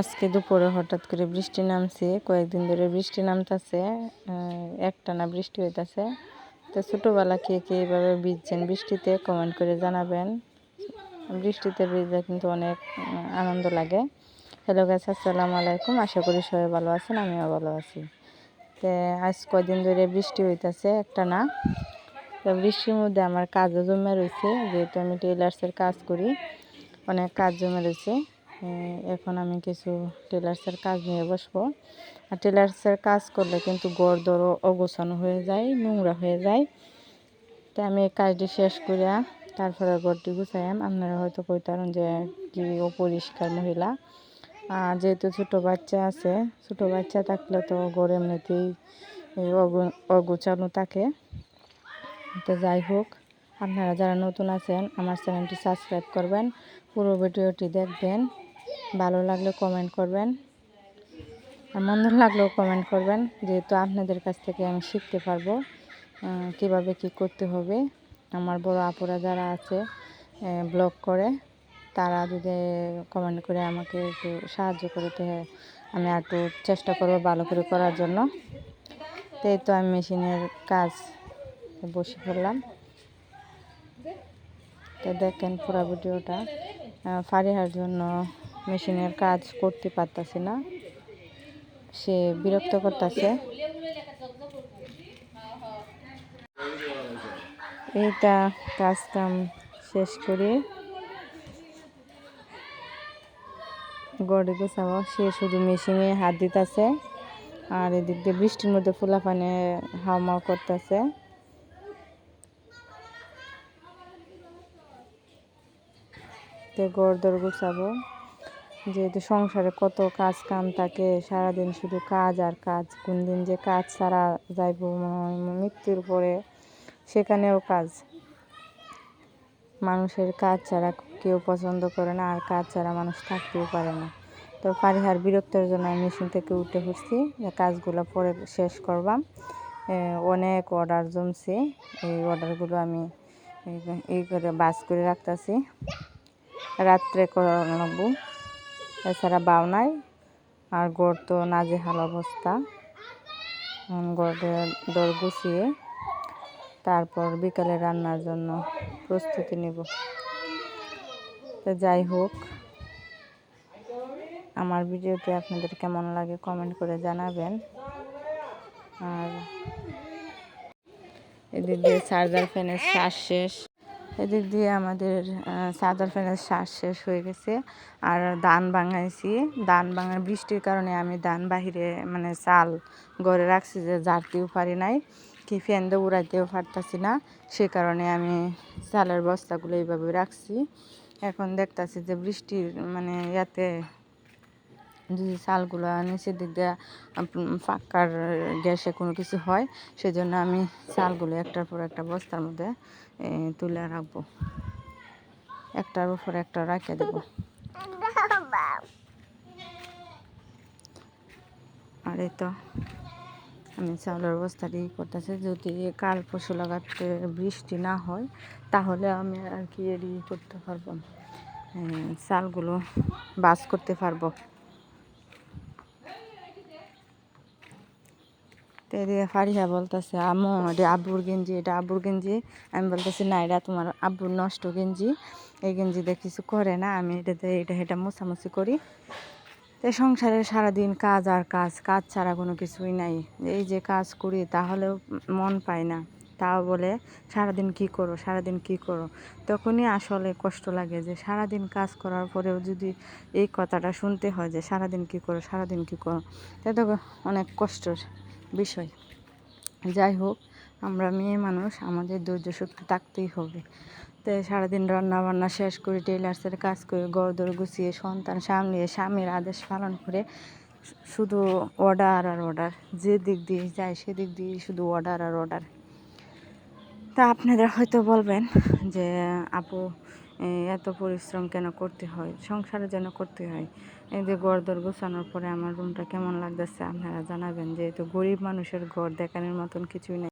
আজকে দুপুরে হঠাৎ করে বৃষ্টি নামছে, কয়েকদিন ধরে বৃষ্টি নামতেছে একটানা বৃষ্টি হইতাছে। তো ছোটোবেলা কে কে এইভাবে ভিজছেন বৃষ্টিতে কমেন্ট করে জানাবেন। বৃষ্টিতে ভিজলে কিন্তু অনেক আনন্দ লাগে। হ্যালো গাছ আসসালামু আলাইকুম। আশা করি সবাই ভালো আছেন, আমিও ভালো আছি। তো আজ কয়দিন ধরে বৃষ্টি হইতাছে একটা না তো বৃষ্টির মধ্যে আমার কাজও জমে রয়েছে যেহেতু আমি টেলার্সের কাজ করি, অনেক কাজ জমে রয়েছে এখন আমি কিছু টেলার্সের কাজ নিয়ে বসবো। আর টেলার্সের কাজ করলে কিন্তু গড় দরও অগোছানো হয়ে যায়, নোংরা হয়ে যায়। তো আমি এই কাজটি শেষ করিয়া তারপরে গড়টি গুছাইম আপনারা হয়তো কইতারেন যে কি অপরিষ্কার মহিলা। আর যেহেতু ছোটো বাচ্চা আছে, ছোটো বাচ্চা থাকলে তো গড় এমনিতেই অগোছানো থাকে। তো যাই হোক, আপনারা যারা নতুন আছেন, আমার চ্যানেলটি সাবস্ক্রাইব করবেন, পুরো ভিডিওটি দেখবেন। ভালো লাগলে কমেন্ট করবেন। আর মন্দ লাগলেও কমেন্ট করবেন, যেহেতু আপনাদের কাছ থেকে আমি শিখতে পারব কীভাবে কি করতে হবে। আমার বড় আপুরা যারা আছে ব্লগ করে, তারা যদি কমেন্ট করে আমাকে একটু সাহায্য করতে আমি একটু চেষ্টা করব ভালো করে করার জন্য। তো এই তো আমি মেশিনের কাজ বসে পড়লাম। তো দেখেন পুরো ভিডিওটা ফারিহার জন্য মেশিনের কাজ করতে পারতাছি না। সে বিরক্ত করতেছে। এইটা কাজ কাম শেষ করে গড়ে গোছাবো। সে শুধু মেশিনে হাত দিতেছে আর এদিক দিয়ে বৃষ্টির মধ্যে ফুলা পানে হাওয়া করতেছে। তো গড় দর গুছাবো। যেহেতু সংসারে কত কাজ কাম থাকে, সারাদিন শুধু কাজ আর কাজ। কোন দিন যে কাজ ছাড়া যাইব মৃত্যুর পরে সেখানেও কাজ। মানুষের কাজ ছাড়া কেউ পছন্দ করে না আর কাজ ছাড়া মানুষ থাকতেও পারে না। তো পারিহার বিরক্তের জন্য আমি মেশিন থেকে উঠে পড়ছি কাজগুলো পরে শেষ করবাম। অনেক অর্ডার জমছে। এই অর্ডারগুলো আমি এই- করে বাস করে রাখতেছি। রাত্রে করানো লাগবো এছাড়া নাই। আর গড় তো নাজেহাল অবস্থা। গড়ের দর গুছিয়ে তারপর বিকালে রান্নার জন্য প্রস্তুতি নেব। তো যাই হোক, আমার ভিডিওটি আপনাদের কেমন লাগে কমেন্ট করে জানাবেন। আর এদিক দিয়ে চার্জার ফ্যানের শ্বাস শেষ। এদিক দিয়ে আমাদের সাদার ফ্যানের শ্বাস শেষ হয়ে গেছে। আর ধান ভাঙাইছি। ধান ভাঙার বৃষ্টির কারণে আমি ধান বাহিরে মানে চাল ঘরে রাখছি যে জারতেও পারি নাই। কি ফ্যান দিয়ে উড়াইতেও পারতাছি না। সে কারণে আমি চালের বস্তাগুলো এইভাবে রাখছি। এখন দেখতেছি যে বৃষ্টির মানে ইয়াতে যদি চালগুলো নিচের দিক দিয়ে ফাঁকার গ্যাসে কোনো কিছু হয়, সেজন্য আমি চালগুলো একটার পর একটা বস্তার মধ্যে তুলে রাখব। একটার উপর একটা রাখে দেবো। আর এই তো, আমি চাউলের বস্তাটি করতেছি। যদি কাল পশু লাগাতে বৃষ্টি না হয়, তাহলে আমি আর কি এডি করতে পারব? চালগুলো বাস করতে পারব। তো এদিকে বলতেছে, আম্মু, এটা আব্বুর গেঞ্জি, এটা আব্বুর গেঞ্জি। আমি বলতেছি, না, এটা তোমার আব্বুর নষ্ট গেঞ্জি। এই গেঞ্জি দিয়ে কিছু করে না, আমি এটাতে এটা এটা মোছামুছি করি। তো সংসারে সারাদিন কাজ আর কাজ কাজ ছাড়া কোনো কিছুই নাই। এই যে কাজ করি, তাহলেও মন পায় না। তাও বলে, সারাদিন কি করো, সারাদিন কি করো? তখনই আসলে কষ্ট লাগে যে সারাদিন কাজ করার পরেও যদি এই কথাটা শুনতে হয় যে, সারাদিন কি করো, সারাদিন কি করো? তাই তো অনেক কষ্টের। বিষয়। যাই হোক আমরা মেয়ে মানুষ, আমাদের ধৈর্য শক্তি থাকতেই হবে। তো সারাদিন রান্না বান্না শেষ করে টেলার্সের কাজ করে গরদর গুছিয়ে সন্তান সামলিয়ে স্বামীর আদেশ পালন করে শুধু অর্ডার আর অর্ডার, যে দিক দিয়ে যায় সেদিক দিয়ে শুধু অর্ডার আর অর্ডার। তা আপনারা হয়তো বলবেন যে, আপু এত পরিশ্রম কেন করতে হয়? সংসারে যেন করতে হয়? এই যে ঘর দর গোছানোর পরে আমার রুমটা কেমন লাগতেছে? আপনারা জানাবেন, যেহেতু গরিব মানুষের ঘর দেখানোর মতন কিছুই নেই।